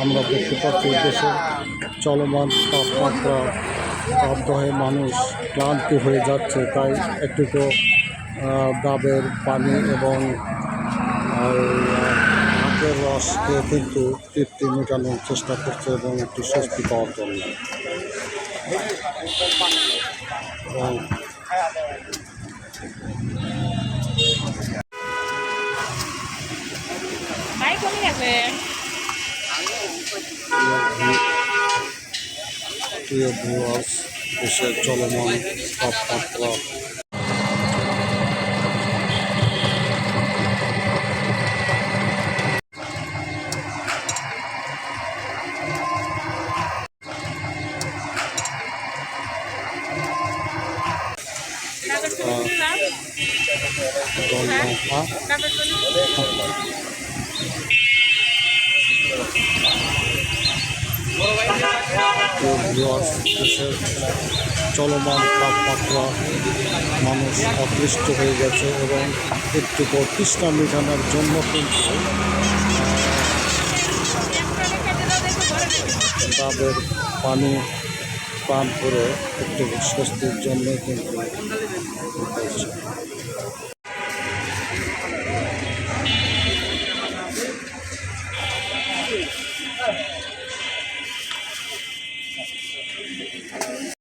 আমরা দেখতে পাচ্ছি দেশের চলমান তাপমাত্রা তাপদহে মানুষ ক্লান্ত হয়ে যাচ্ছে তাই একটুকু আহ, ডাবের পানি এবং আর, আহ, আখের রস খেয়ে কিন্তু তৃপ্তি মেটানোর চেষ্টা করছে এবং একটু স্বস্তি পাওয়ার জন্য। এবং গেছে প্রিয় ভিউয়ার্স দেশের চলমান তাপমাত্রা দেশের চলমান তাপমাত্রা মানুষ অতৃষ্ট হয়ে গেছে এবং একটু প্রতিষ্ঠা মেটানোর জন্য কিন্তু তাদের পানি পান করে একটু স্বস্তির জন্য কিন্তু よろしくお願いします。